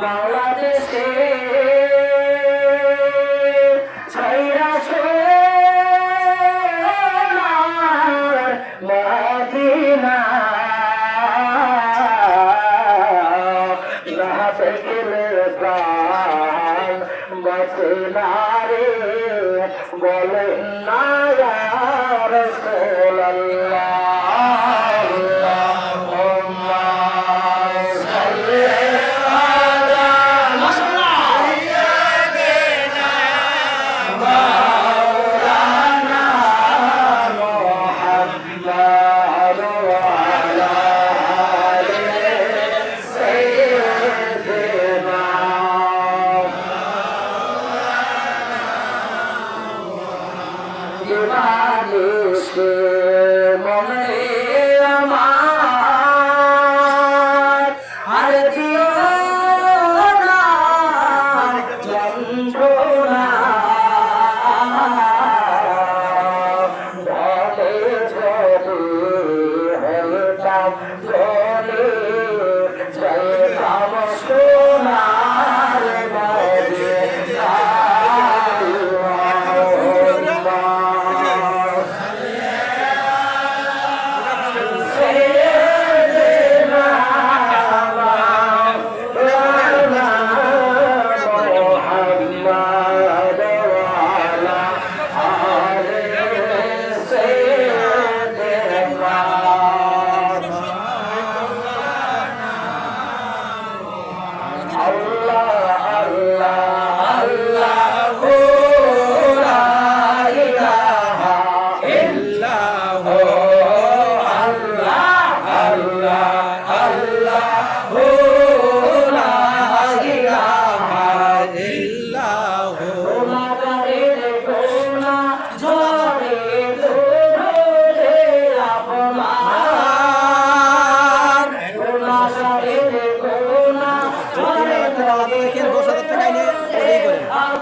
বাংলাদেশে ছাইরা ছোনার মদিনা। লাহাতে গেলে প্রাণ বাঁচে না বলেন না রসোল্লাহ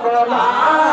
গোলা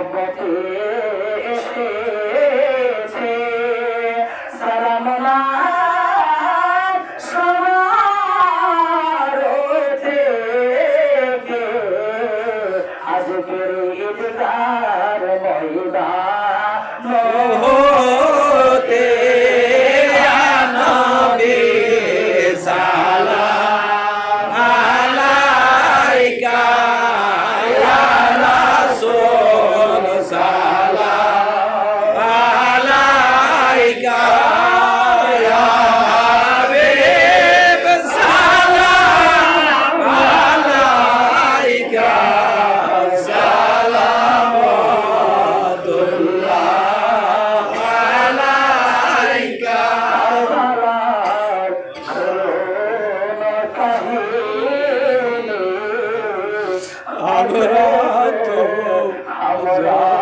মহব্বতে এসেছে সালাম আজকের ঈদগার ময়দান। আমরা তো আমরা